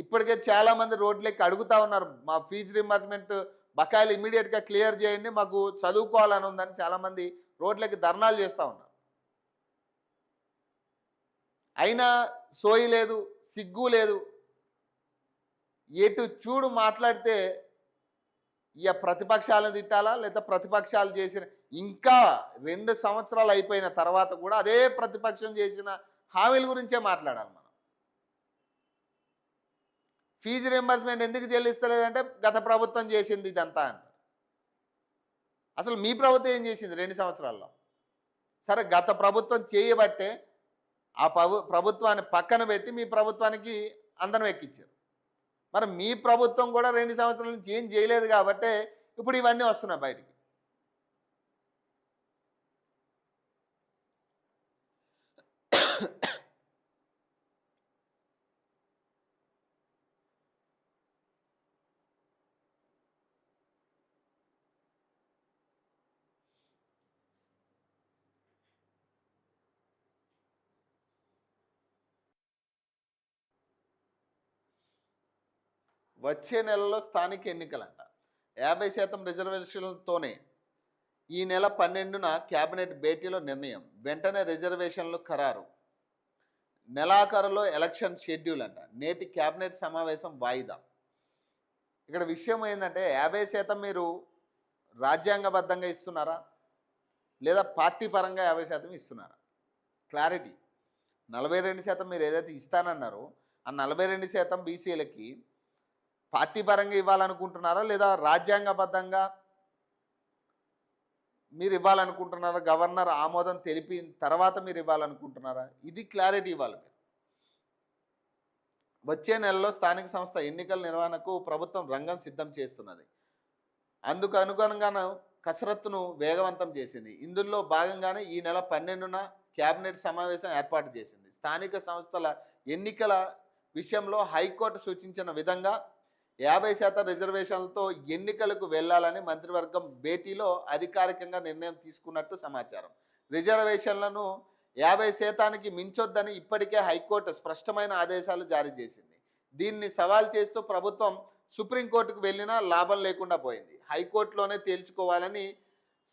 ఇప్పటికే చాలామంది రోడ్లెక్కి అడుగుతా ఉన్నారు మా ఫీజు రింబర్స్మెంట్ బకాయిలు ఇమీడియట్గా క్లియర్ చేయండి మాకు చదువుకోవాలని ఉందని చాలామంది రోడ్లకి ధర్నాలు చేస్తూ ఉన్నారు. అయినా సోయి లేదు సిగ్గు లేదు. ఎటు చూడు మాట్లాడితే ఇక ప్రతిపక్షాలను తిట్టాలా లేదా ప్రతిపక్షాలు చేసిన ఇంకా రెండు సంవత్సరాలు అయిపోయిన తర్వాత కూడా అదే ప్రతిపక్షం చేసిన హామీల గురించే మాట్లాడాలి మనం. ఫీజు రింబర్స్మెంట్ ఎందుకు చెల్లిస్తలేదంటే గత ప్రభుత్వం చేసింది ఇదంతా అసలు మీ ప్రభుత్వం ఏం చేసింది రెండు సంవత్సరాల్లో? సరే గత ప్రభుత్వం చేయబట్టే ఆ ప్రభుత్వాన్ని పక్కన పెట్టి మీ ప్రభుత్వానికి అందనం ఎక్కించారు మరి మీ ప్రభుత్వం కూడా రెండు సంవత్సరాల నుంచి ఏం చేయలేదు కాబట్టే ఇప్పుడు ఇవన్నీ వస్తున్నాయి బయటికి. వచ్చే నెలలో స్థానిక ఎన్నికలంట. యాభై శాతం రిజర్వేషన్లతోనే ఈ నెల పన్నెండున కేబినెట్ భేటీలో నిర్ణయం. వెంటనే రిజర్వేషన్లు ఖరారు. నెలాఖరులో ఎలక్షన్ షెడ్యూల్ అంట నేటి కేబినెట్ సమావేశం వాయిదా. ఇక్కడ విషయం ఏంటంటే యాభై శాతం మీరు రాజ్యాంగబద్ధంగా ఇస్తున్నారా? లేదా పార్టీ పరంగా యాభై శాతం ఇస్తున్నారా? క్లారిటీ. నలభై రెండు శాతం మీరు ఏదైతే ఇస్తానన్నారో ఆ నలభై రెండు శాతం బీసీలకి పార్టీ పరంగా ఇవ్వాలనుకుంటున్నారా లేదా రాజ్యాంగబద్ధంగా మీరు ఇవ్వాలనుకుంటున్నారా? గవర్నర్ ఆమోదం తెలిపిన తర్వాత మీరు ఇవ్వాలనుకుంటున్నారా? ఇది క్లారిటీ ఇవ్వాలి మీరు. వచ్చే నెలలో స్థానిక సంస్థ ఎన్నికల నిర్వహణకు ప్రభుత్వం రంగం సిద్ధం చేస్తున్నది. అందుకు అనుగుణంగాను కసరత్తును వేగవంతం చేసింది. ఇందులో భాగంగానే ఈ నెల పన్నెండున కేబినెట్ సమావేశం ఏర్పాటు చేసింది. స్థానిక సంస్థల ఎన్నికల విషయంలో హైకోర్టు సూచించిన విధంగా యాభై శాతం రిజర్వేషన్లతో ఎన్నికలకు వెళ్ళాలని మంత్రివర్గం భేటీలో అధికారికంగా నిర్ణయం తీసుకున్నట్టు సమాచారం. రిజర్వేషన్లను యాభై శాతానికి మించొద్దని ఇప్పటికే హైకోర్టు స్పష్టమైన ఆదేశాలు జారీ చేసింది. దీన్ని సవాల్ చేస్తూ ప్రభుత్వం సుప్రీంకోర్టుకు వెళ్ళినా లాభం లేకుండా పోయింది. హైకోర్టులోనే తేల్చుకోవాలని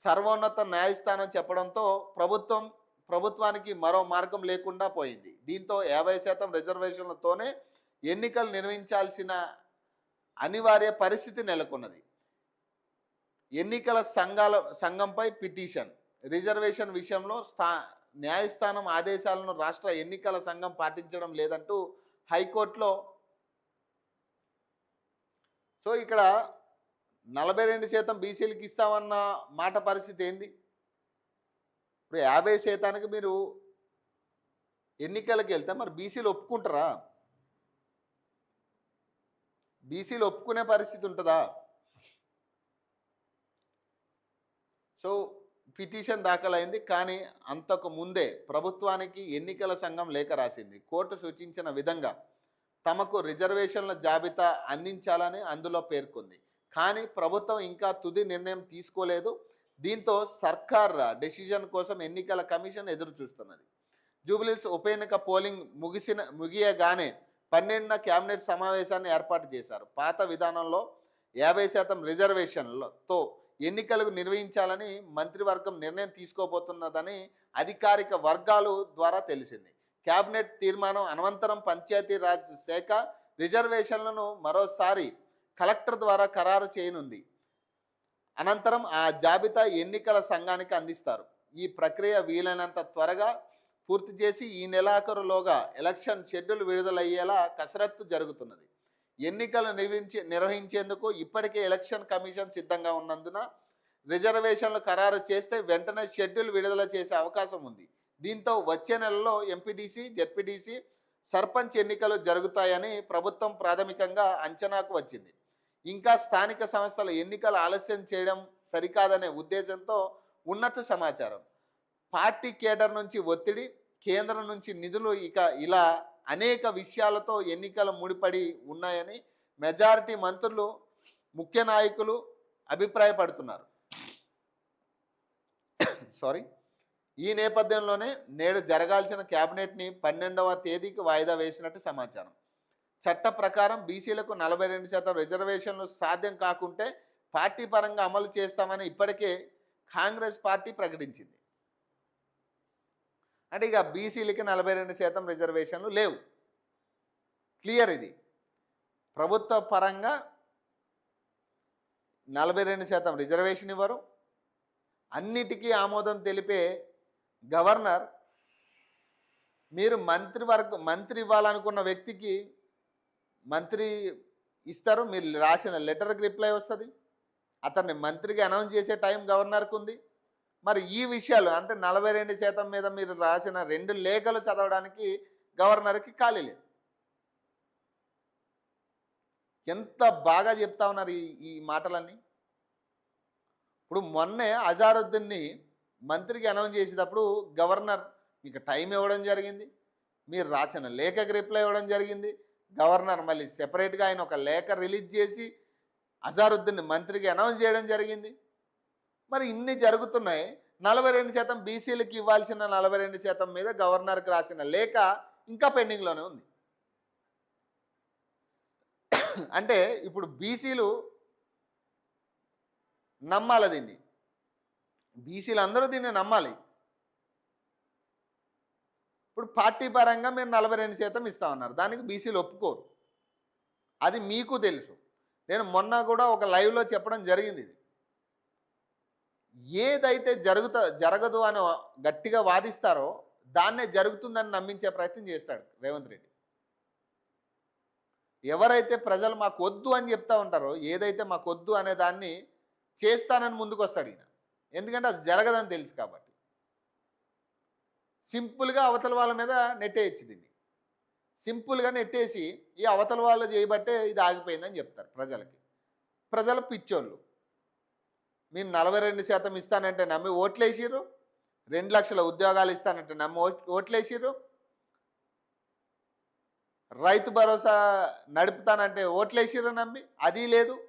సర్వోన్నత న్యాయస్థానం చెప్పడంతో ప్రభుత్వం ప్రభుత్వానికి మరో మార్గం లేకుండా పోయింది. దీంతో యాభై శాతం రిజర్వేషన్లతోనే ఎన్నికలు నిర్వహించాల్సిన అనివార్య పరిస్థితి నెలకొన్నది. ఎన్నికల సంఘాల సంఘంపై పిటిషన్. రిజర్వేషన్ విషయంలో స్థా న్యాయస్థానం ఆదేశాలను రాష్ట్ర ఎన్నికల సంఘం పాటించడం లేదంటూ హైకోర్టులో సో ఇక్కడ నలభై రెండు శాతం బీసీలకు ఇస్తామన్న మాట పరిస్థితి ఏంది? ఇప్పుడు యాభై శాతానికి మీరు ఎన్నికలకు వెళ్తే మరి బీసీలు ఒప్పుకుంటారా? బీసీలు ఒప్పుకునే పరిస్థితి ఉంటుందా? సో పిటిషన్ దాఖలైంది కానీ అంతకు ముందే ప్రభుత్వానికి ఎన్నికల సంఘం లేఖ రాసింది. కోర్టు సూచించిన విధంగా తమకు రిజర్వేషన్ల జాబితా అందించాలని అందులో పేర్కొంది. కానీ ప్రభుత్వం ఇంకా తుది నిర్ణయం తీసుకోలేదు. దీంతో సర్కార్ డెసిజన్ కోసం ఎన్నికల కమిషన్ ఎదురు చూస్తున్నది జూబిలీస్ ఉప ఎన్నిక పోలింగ్ ముగిసిన ముగియగానే పన్నెండున కేబినెట్ సమావేశాన్ని ఏర్పాటు చేశారు. పాత విధానంలో యాభై శాతం రిజర్వేషన్లతో ఎన్నికలకు నిర్వహించాలని మంత్రివర్గం నిర్ణయం తీసుకోబోతున్నదని అధికారిక వర్గాలు ద్వారా తెలిసింది. కేబినెట్ తీర్మానం అనంతరం పంచాయతీరాజ్ శాఖ రిజర్వేషన్లను మరోసారి కలెక్టర్ ద్వారా ఖరారు చేయనుంది. అనంతరం ఆ జాబితా ఎన్నికల సంఘానికి అందిస్తారు. ఈ ప్రక్రియ వీలైనంత త్వరగా పూర్తి చేసి ఈ నెలాఖరులోగా ఎలక్షన్ షెడ్యూల్ విడుదలయ్యేలా కసరత్తు జరుగుతున్నది. ఎన్నికలు నిర్వహించే నిర్వహించేందుకు ఇప్పటికే ఎలక్షన్ కమిషన్ సిద్ధంగా ఉన్నందున రిజర్వేషన్లు ఖరారు చేస్తే వెంటనే షెడ్యూల్ విడుదల చేసే అవకాశం ఉంది. దీంతో వచ్చే నెలలో ఎంపీటీసీ జెడ్పీటీసీ సర్పంచ్ ఎన్నికలు జరుగుతాయని ప్రభుత్వం ప్రాథమికంగా అంచనాకు వచ్చింది. ఇంకా స్థానిక సంస్థల ఎన్నికలు ఆలస్యం చేయడం సరికాదనే ఉద్దేశంతో ఉన్నత సమాచారం. పార్టీ కేడర్ నుంచి ఒత్తిడి కేంద్రం నుంచి నిధులు ఇక ఇలా అనేక విషయాలతో ఎన్నికలు ముడిపడి ఉన్నాయని మెజారిటీ మంత్రులు ముఖ్య నాయకులు అభిప్రాయపడుతున్నారు. సారీ ఈ నేపథ్యంలోనే నేడు జరగాల్సిన క్యాబినెట్ని పన్నెండవ తేదీకి వాయిదా వేసినట్టు సమాచారం. చట్ట ప్రకారం బీసీలకు నలభై రెండు శాతం రిజర్వేషన్లు సాధ్యం కాకుంటే పార్టీ పరంగా అమలు చేస్తామని ఇప్పటికే కాంగ్రెస్ పార్టీ ప్రకటించింది. అంటే ఇక బీసీలకి నలభై రెండు శాతం రిజర్వేషన్లు లేవు. క్లియర్ ఇది. ప్రభుత్వ పరంగా నలభై రెండు శాతం రిజర్వేషన్ ఇవ్వరు. అన్నిటికీ ఆమోదం తెలిపే గవర్నర్ మీరు మంత్రి వర్గ మంత్రి ఇవ్వాలనుకున్న వ్యక్తికి మంత్రి ఇస్తారు. మీరు రాసిన లెటర్కి రిప్లై వస్తుంది. అతన్ని మంత్రికి అనౌన్స్ చేసే టైం గవర్నర్కి ఉంది. మరి ఈ విషయాలు అంటే నలభై రెండు శాతం మీద మీరు రాసిన రెండు లేఖలు చదవడానికి గవర్నర్కి ఖాళీ లేదు. ఎంత బాగా చెప్తా ఉన్నారు ఈ ఈ మాటలన్నీ. ఇప్పుడు మొన్నే అజారుద్దీన్ని మంత్రికి అనౌన్స్ చేసేటప్పుడు గవర్నర్ మీకు టైం ఇవ్వడం జరిగింది మీరు రాసిన లేఖకి రిప్లై ఇవ్వడం జరిగింది గవర్నర్ మళ్ళీ సెపరేట్గా ఆయన ఒక లేఖ రిలీజ్ చేసి అజారుద్దీన్ని మంత్రికి అనౌన్స్ చేయడం జరిగింది. మరి ఇన్ని జరుగుతున్నాయి. నలభై రెండు శాతం బీసీలకు ఇవ్వాల్సిన నలభై రెండు శాతం మీద గవర్నర్కి రాసిన లేఖ ఇంకా పెండింగ్లోనే ఉంది. అంటే ఇప్పుడు బీసీలు నమ్మాలి దీన్ని? బీసీలు అందరూ దీన్ని నమ్మాలి. ఇప్పుడు పార్టీ పరంగా మీరు నలభై రెండు శాతం ఇస్తామన్నారు దానికి బీసీలు ఒప్పుకోరు. అది మీకు తెలుసు. నేను మొన్న కూడా ఒక లైవ్లో చెప్పడం జరిగింది ఇది. ఏదైతే జరుగుత జరగదు అని గట్టిగా వాదిస్తారో దాన్నే జరుగుతుందని నమ్మించే ప్రయత్నం చేస్తాడు రేవంత్ రెడ్డి. ఎవరైతే ప్రజలు మాకు వద్దు అని చెప్తా ఉంటారో ఏదైతే మాకు వద్దు అనే దాన్ని చేస్తానని ముందుకు వస్తాడు ఈయన. ఎందుకంటే అది జరగదని తెలుసు కాబట్టి. సింపుల్గా అవతల వాళ్ళ మీద నెట్టేయచ్చు దీన్ని. సింపుల్గా నెట్టేసి ఈ అవతల వాళ్ళు చేయబట్టే ఇది ఆగిపోయిందని చెప్తారు ప్రజలకి. ప్రజలు పిచ్చోళ్ళు. మీరు నలభై రెండు శాతం ఇస్తానంటే నమ్మి ఓట్లేసిర్రు? రెండు లక్షల ఉద్యోగాలు ఇస్తానంటే నమ్మి ఓట్- ఓట్లేసిర్రు? రైతు భరోసా నడుపుతానంటే ఓట్లేసిర్రు నమ్మి? అది లేదు.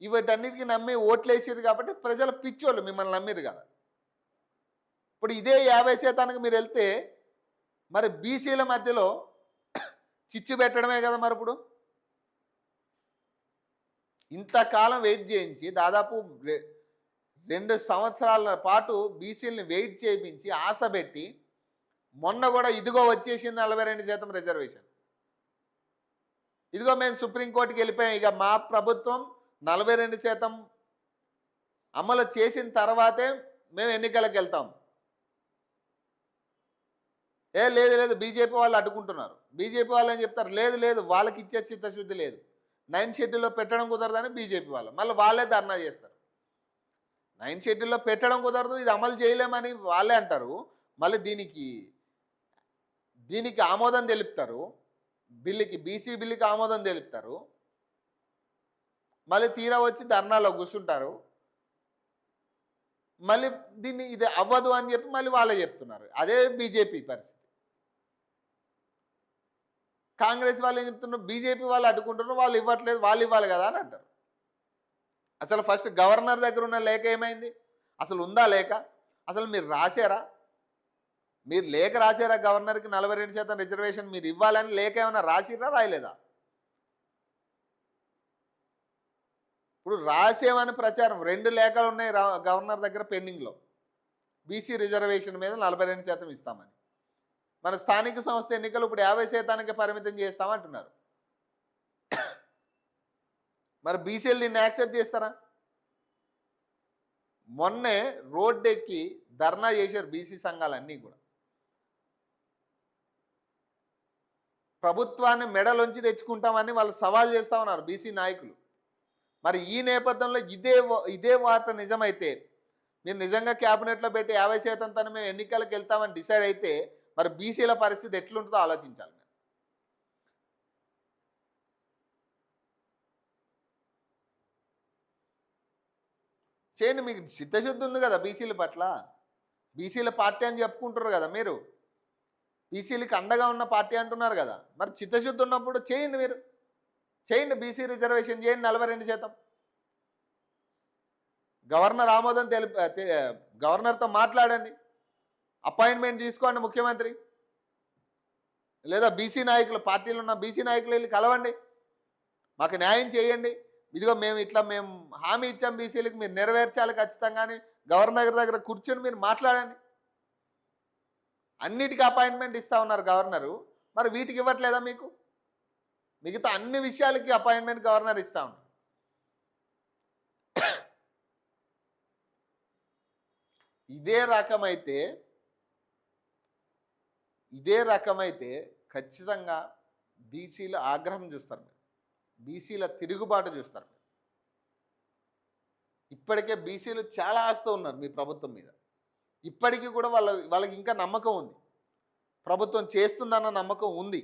ఇవటన్నిటికీ నమ్మి ఓట్లేసిర్రు కాబట్టి ప్రజలు పిచ్చోళ్ళు మిమ్మల్ని నమ్మిరు కదా. ఇప్పుడు ఇదే యాభై శాతానికి మీరు వెళ్తే మరి బీసీల మధ్యలో చిచ్చు పెట్టడమే కదా మరి ఇప్పుడు? ఇంతకాలం వెయిట్ చేయించి దాదాపు రెండు సంవత్సరాల పాటు బీసీలని వెయిట్ చేయించి ఆశ పెట్టి మొన్న కూడా ఇదిగో వచ్చేసింది నలభై రెండు శాతం రిజర్వేషన్. ఇదిగో మేము సుప్రీంకోర్టుకి వెళ్ళిపోయాం. ఇక మా ప్రభుత్వం నలభై రెండు శాతం అమలు చేసిన తర్వాతే మేము ఎన్నికలకు వెళ్తాం. ఏ లేదు లేదు బీజేపీ వాళ్ళు అడ్డుకుంటున్నారు. బీజేపీ వాళ్ళు అని చెప్తారు? లేదు లేదు వాళ్ళకి ఇచ్చే చిత్తశుద్ధి లేదు. నైన్ షెడ్యూల్లో పెట్టడం కుదరదని బీజేపీ వాళ్ళు. మళ్ళీ వాళ్ళే ధర్నా చేస్తారు. నైన్ షెడ్యూల్లో పెట్టడం కుదరదు ఇది అమలు చేయలేమని వాళ్ళే అంటారు. మళ్ళీ దీనికి దీనికి ఆమోదం తెలుపుతారు. బిల్లుకి బీసీ బిల్లుకి ఆమోదం తెలుపుతారు. మళ్ళీ తీరా వచ్చి ధర్నాలో కూర్చుంటారు. మళ్ళీ దీన్ని ఇది అవ్వదు అని చెప్పి మళ్ళీ వాళ్ళే చెప్తున్నారు. అదే బీజేపీ పరిస్థితి. కాంగ్రెస్ వాళ్ళు ఏం చెప్తున్నారు బీజేపీ వాళ్ళు అడ్డుకుంటున్నారు వాళ్ళు ఇవ్వట్లేదు వాళ్ళు ఇవ్వాలి కదా అని అంటారు. అసలు ఫస్ట్ గవర్నర్ దగ్గర ఉన్న లేఖ ఏమైంది? అసలు ఉందా లేఖ? అసలు మీరు రాశారా? మీరు లేఖ రాశారా గవర్నర్కి? నలభై రెండు శాతం రిజర్వేషన్ మీరు ఇవ్వాలని లేఖ ఏమైనా రాసిరా రాయలేదా? ఇప్పుడు రాసేమని ప్రచారం రెండు లేఖలు ఉన్నాయి రా గవర్నర్ దగ్గర పెండింగ్లో. బీసీ రిజర్వేషన్ మీద నలభై రెండు శాతం ఇస్తామని. మన స్థానిక సంస్థ ఎన్నికలు ఇప్పుడు యాభై శాతానికి పరిమితం చేస్తామంటున్నారు. మరి బీసీలు దీన్ని యాక్సెప్ట్ చేస్తారా? మొన్నే రోడ్డెక్కి ధర్నా చేశారు బీసీ సంఘాలన్నీ కూడా. ప్రభుత్వాన్ని మెడలోంచి తెచ్చుకుంటామని వాళ్ళు సవాల్ చేస్తా ఉన్నారు బీసీ నాయకులు. మరి ఈ నేపథ్యంలో ఇదే ఇదే వార్త నిజమైతే మీరు నిజంగా క్యాబినెట్లో పెట్టి యాభై శాతం తను మేము ఎన్నికలకు వెళ్తామని డిసైడ్ అయితే మరి బీసీల పరిస్థితి ఎట్లుంటుందో ఆలోచించాలి మీరు. చేయండి మీకు చిత్తశుద్ధి ఉంది కదా బీసీల పట్ల? బీసీల పార్టీ అని చెప్పుకుంటారు కదా మీరు. బీసీలకి అండగా ఉన్న పార్టీ అంటున్నారు కదా. మరి చిత్తశుద్ధి ఉన్నప్పుడు చేయండి మీరు. చేయండి బీసీ రిజర్వేషన్ చేయండి నలభై రెండు శాతం. గవర్నర్ ఆమోదం తెలిపి గవర్నర్తో మాట్లాడండి. అపాయింట్మెంట్ తీసుకోండి ముఖ్యమంత్రి. లేదా బీసీ నాయకులు పార్టీలు ఉన్న బీసీ నాయకులు వెళ్ళి కలవండి. మాకు న్యాయం చేయండి. ఇదిగో మేము ఇట్లా మేము హామీ ఇచ్చాం బీసీలకు మీరు నెరవేర్చాలి ఖచ్చితంగా గవర్నర్ దగ్గర కూర్చొని మీరు మాట్లాడండి. అన్నిటికీ అపాయింట్మెంట్ ఇస్తా ఉన్నారు గవర్నరు. మరి వీటికి ఇవ్వట్లేదా మీకు? మిగతా అన్ని విషయాలకి అపాయింట్మెంట్ గవర్నర్ ఇస్తా ఉన్నారు. ఇదే రకమైతే ఇదే రకమైతే ఖచ్చితంగా బీసీల ఆగ్రహం చూస్తారు మీరు. బీసీల తిరుగుబాటు చూస్తారు మీరు. ఇప్పటికే బీసీలు చాలా ఆస్తూ ఉన్నారు మీ ప్రభుత్వం మీద. ఇప్పటికీ కూడా వాళ్ళ వాళ్ళకి ఇంకా నమ్మకం ఉంది. ప్రభుత్వం చేస్తుందన్న నమ్మకం ఉంది.